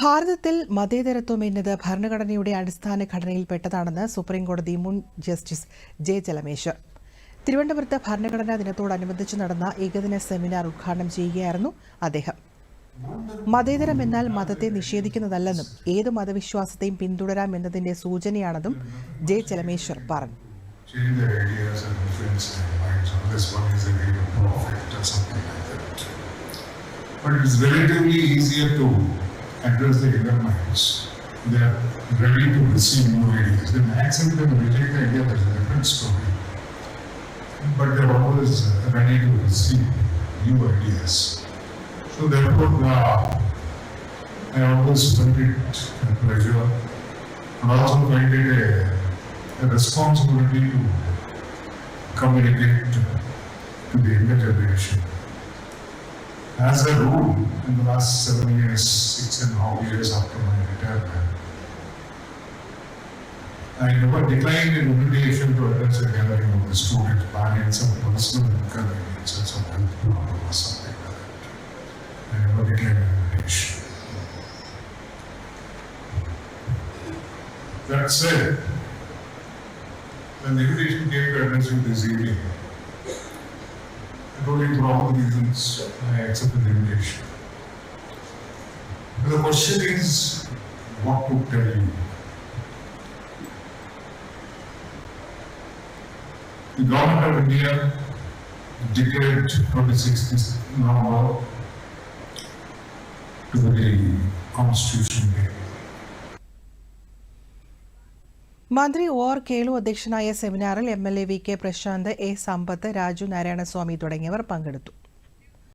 ഭാരതത്തിൽ മതേതരത്വം എന്നത് ഭരണഘടനയുടെ അടിസ്ഥാന ഘടനയിൽപ്പെട്ടതാണെന്ന് സുപ്രീംകോടതി മുൻ ജസ്റ്റിസ് ജെ ജലമേശ്വർ തിരുവനന്തപുരത്ത് ഭരണഘടനാ ദിനത്തോടനുബന്ധിച്ച് നടന്ന ഏകദിന സെമിനാർ ഉദ്ഘാടനം ചെയ്യുകയായിരുന്നു അദ്ദേഹം മതേതരം എന്നാൽ മതത്തെ നിഷേധിക്കുന്നതല്ലെന്നും ഏത് മതവിശ്വാസത്തെയും പിന്തുടരാം എന്നതിന്റെ സൂചനയാണെന്നും ജെ ചെലമേശ്വർ പറഞ്ഞു. But it is relatively easier to address the inner minds. They are ready to receive new ideas. Then accept and reject the idea, that's a different story. But they are always ready to receive new ideas. So therefore, uh, I always find it a pleasure and also find it a, a responsibility to communicate to, to the younger generation. As a rule, in the last seven years, six and a half years after my retirement, I never declined an invitation to address a gathering of the students, planning some personal inconvenience or health problem or something like that. I never declined an invitation. That said, when the invitation came to address you this evening, I told you for all the reasons I accepted the invitation. The question is, what to tell you? The government of India declared 26th November to be the Constitution Day. മന്ത്രി O R Kelu അധ്യക്ഷനായ സെമിനാറിൽ M L A V K Prashanth A Sampath Raju Narayanaswamy തുടങ്ങിയവർ പങ്കെടുത്തു